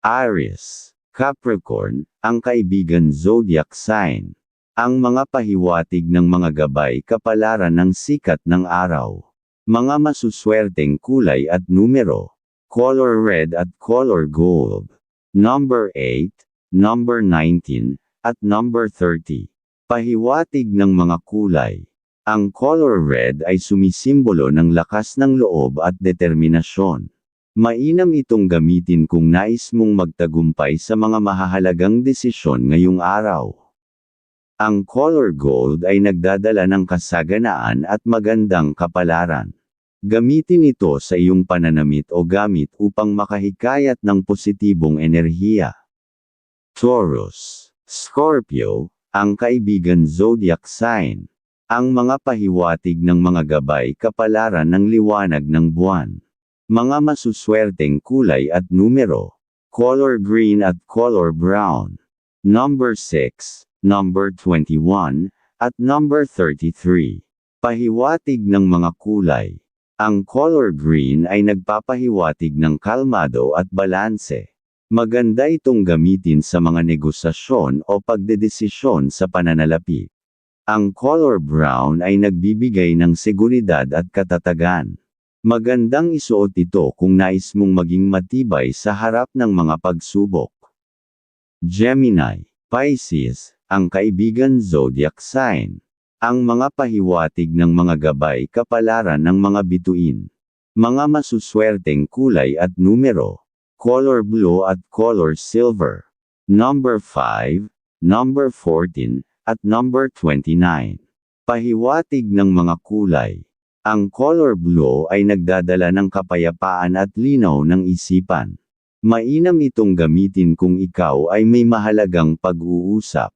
Aries, Capricorn, ang kaibigan zodiac sign. Ang mga pahiwatig ng mga gabay kapalaran ng sikat ng araw. Mga masuswerteng kulay at numero. Color red at color gold. Number 8, number 19, at number 30. Pahiwatig ng mga kulay. Ang color red ay sumisimbolo ng lakas ng loob at determinasyon. Mainam itong gamitin kung nais mong magtagumpay sa mga mahahalagang desisyon ngayong araw. Ang color gold ay nagdadala ng kasaganaan at magandang kapalaran. Gamitin ito sa iyong pananamit o gamit upang makahikayat ng positibong enerhiya. Taurus, Scorpio, ang kaibigan zodiac sign. Ang mga pahiwatig ng mga gabay kapalaran ng liwanag ng buwan. Mga masuswerteng kulay at numero. Color green at color brown. Number 6, number 21, at number 33. Pahiwatig ng mga kulay. Ang color green ay nagpapahiwatig ng kalmado at balanse. Maganda itong gamitin sa mga negosasyon o pagdedesisyon sa pananalapi. Ang color brown ay nagbibigay ng seguridad at katatagan. Magandang isuot ito kung nais mong maging matibay sa harap ng mga pagsubok. Gemini, Pisces, ang kaibigan zodiac sign. Ang mga pahiwatig ng mga gabay kapalaran ng mga bituin. Mga masuswerteng kulay at numero. Color blue at color silver. Number 5, number 14, at number 29. Pahiwatig ng mga kulay. Ang color blue ay nagdadala ng kapayapaan at linaw ng isipan. Mainam itong gamitin kung ikaw ay may mahalagang pag-uusap.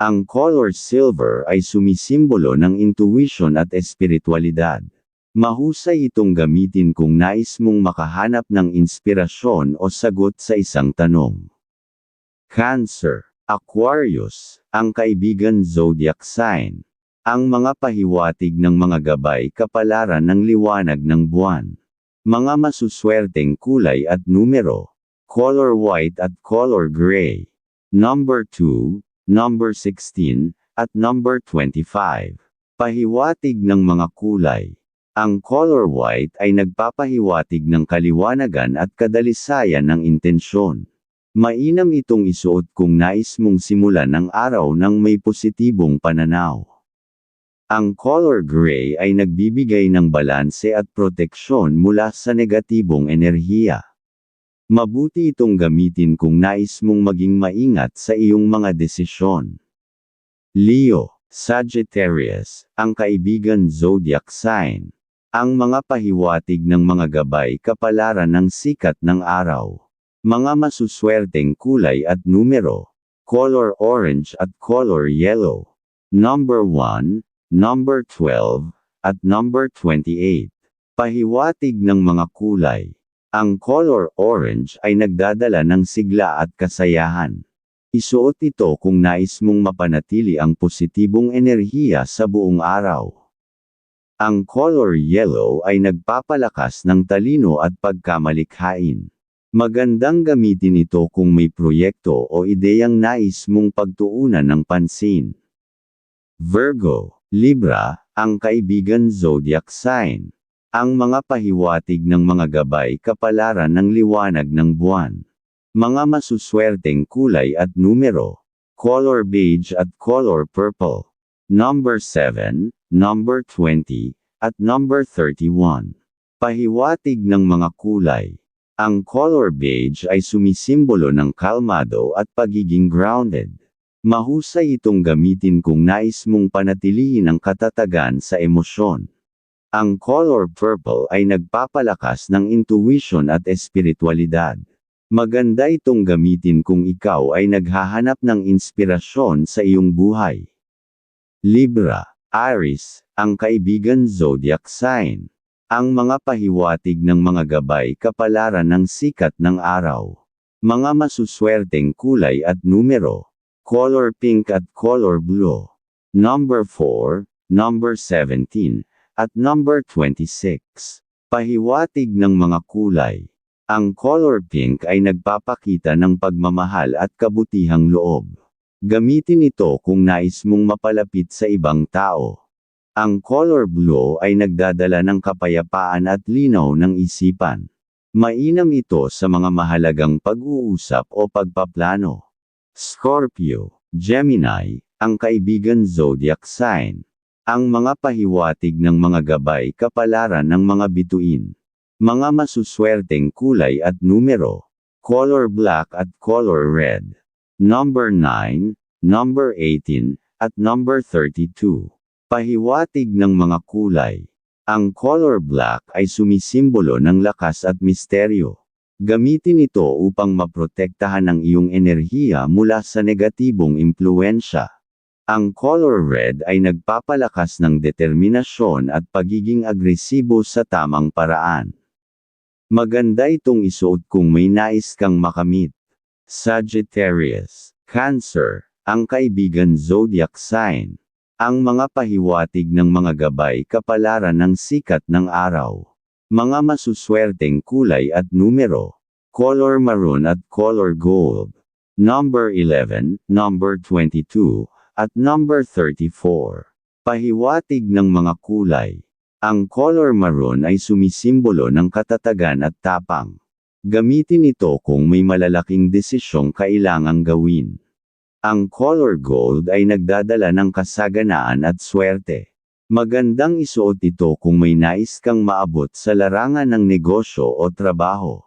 Ang color silver ay sumisimbolo ng intuition at espiritualidad. Mahusay itong gamitin kung nais mong makahanap ng inspirasyon o sagot sa isang tanong. Cancer, Aquarius, ang kaibigan zodiac sign. Ang mga pahiwatig ng mga gabay kapalaran ng liwanag ng buwan. Mga masuswerteng kulay at numero. Color white at color gray. Number 2, number 16, at number 25. Pahiwatig ng mga kulay. Ang color white ay nagpapahiwatig ng kaliwanagan at kadalisayan ng intensyon. Mainam itong isuot kung nais mong simulan ang araw ng may positibong pananaw. Ang color gray ay nagbibigay ng balanse at proteksyon mula sa negatibong enerhiya. Mabuti itong gamitin kung nais mong maging maingat sa iyong mga desisyon. Leo, Sagittarius, ang kaibigan zodiac sign. Ang mga pahiwatig ng mga gabay kapalaran ng sikat ng araw. Mga masuswerteng kulay at numero. Color orange at color yellow. Number 1, number 12, at number 28. Pahiwatig ng mga kulay. Ang color orange ay nagdadala ng sigla at kasayahan. Isuot ito kung nais mong mapanatili ang positibong enerhiya sa buong araw. Ang color yellow ay nagpapalakas ng talino at pagkamalikhain. Magandang gamitin ito kung may proyekto o ideyang nais mong pagtuunan ng pansin. Virgo, Libra, ang kaibigan zodiac sign. Ang mga pahiwatig ng mga gabay kapalaran ng liwanag ng buwan. Mga masuswerteng kulay at numero. Color beige at color purple. Number 7, number 20, at number 31. Pahiwatig ng mga kulay. Ang color beige ay sumisimbolo ng kalmado at pagiging grounded. Mahusay itong gamitin kung nais mong panatilihin ang katatagan sa emosyon. Ang color purple ay nagpapalakas ng intuition at espiritualidad. Maganda itong gamitin kung ikaw ay naghahanap ng inspirasyon sa iyong buhay. Libra, Aries, ang kaibigan zodiac sign. Ang mga pahiwatig ng mga gabay kapalaran ng sikat ng araw. Mga masuswerteng kulay at numero. Color pink at color blue. Number 4, number 17, at number 26. Pahiwatig ng mga kulay. Ang color pink ay nagpapakita ng pagmamahal at kabutihang loob. Gamitin ito kung nais mong mapalapit sa ibang tao. Ang color blue ay nagdadala ng kapayapaan at linaw ng isipan. Mainam ito sa mga mahalagang pag-uusap o pagpaplano. Scorpio, Gemini, ang kaibigan zodiac sign. Ang mga pahiwatig ng mga gabay kapalaran ng mga bituin. Mga masuswerteng kulay at numero. Color black at color red. Number 9, number 18, at number 32. Pahiwatig ng mga kulay. Ang color black ay sumisimbolo ng lakas at misteryo. Gamitin ito upang maprotektahan ang iyong enerhiya mula sa negatibong impluensya. Ang color red ay nagpapalakas ng determinasyon at pagiging agresibo sa tamang paraan. Maganda itong isuot kung may nais kang makamit. Sagittarius, Cancer, ang kaibigan zodiac sign. Ang mga pahiwatig ng mga gabay kapalaran ng sikat ng araw. Mga masuswerteng kulay at numero. Color maroon at color gold. Number 11, number 22, at number 34. Pahiwatig ng mga kulay. Ang color maroon ay sumisimbolo ng katatagan at tapang. Gamitin ito kung may malalaking desisyong kailangang gawin. Ang color gold ay nagdadala ng kasaganaan at swerte. Magandang isuot ito kung may nais kang maabot sa larangan ng negosyo o trabaho.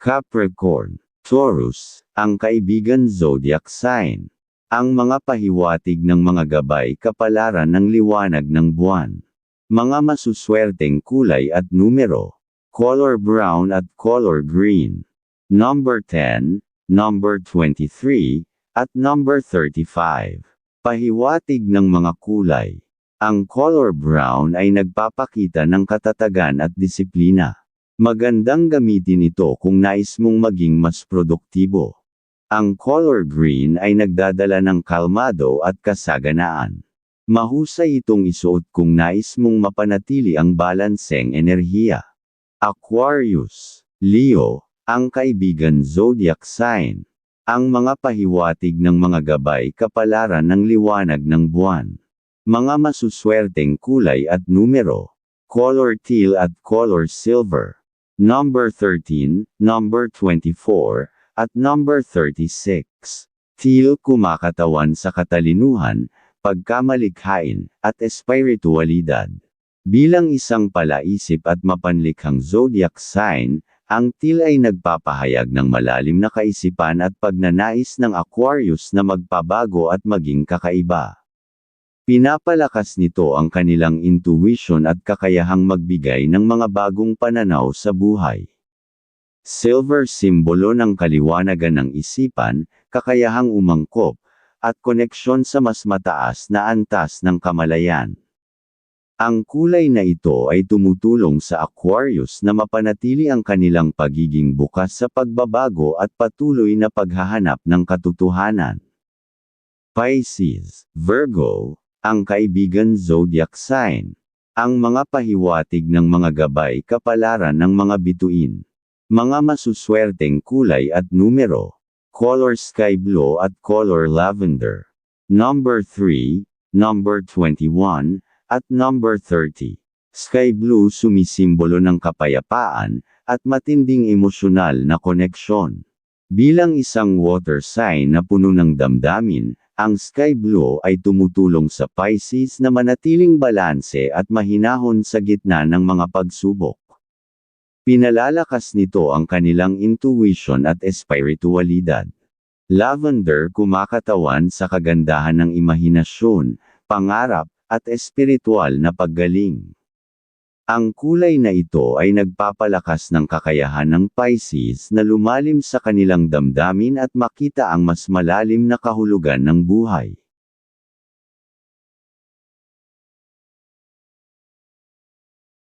Capricorn, Taurus, ang kaibigan zodiac sign. Ang mga pahiwatig ng mga gabay kapalaran ng liwanag ng buwan. Mga masuswerteng kulay at numero. Color brown at color green. Number 10, number 23, at number 35. Pahiwatig ng mga kulay. Ang color brown ay nagpapakita ng katatagan at disiplina. Magandang gamitin ito kung nais mong maging mas produktibo. Ang color green ay nagdadala ng kalmado at kasaganaan. Mahusay itong isuot kung nais mong mapanatili ang balanseng enerhiya. Aquarius, Leo, ang kaibigan zodiac sign. Ang mga pahiwatig ng mga gabay kapalaran ng liwanag ng buwan. Mga masuswerteng kulay at numero. Color teal at color silver. Number 13, number 24, at number 36. Teal kumakatawan sa katalinuhan, pagkamalikhain, at espiritualidad. Bilang isang palaisip at mapanlikhang zodiac sign, ang teal ay nagpapahayag ng malalim na kaisipan at pagnanais ng Aquarius na magpabago at maging kakaiba. Pinapalakas nito ang kanilang intuition at kakayahang magbigay ng mga bagong pananaw sa buhay. Silver simbolo ng kaliwanagan ng isipan, kakayahang umangkop, at koneksyon sa mas mataas na antas ng kamalayan. Ang kulay na ito ay tumutulong sa Aquarius na mapanatili ang kanilang pagiging bukas sa pagbabago at patuloy na paghahanap ng katotohanan. Pisces, Virgo, ang kaibigan zodiac sign. Ang mga pahiwatig ng mga gabay kapalaran ng mga bituin. Mga masuswerteng kulay at numero color sky blue at color lavender. Number 3, number 21, at number 30. Sky blue sumisimbolo ng kapayapaan, at matinding emosyonal na koneksyon. Bilang isang water sign na puno ng damdamin, ang sky blue ay tumutulong sa Pisces na manatiling balanse at mahinahon sa gitna ng mga pagsubok. Pinalalakas nito ang kanilang intuition at espiritualidad. Lavender kumakatawan sa kagandahan ng imahinasyon, pangarap, at espiritual na paggaling. Ang kulay na ito ay nagpapalakas ng kakayahan ng Pisces na lumalim sa kanilang damdamin at makita ang mas malalim na kahulugan ng buhay.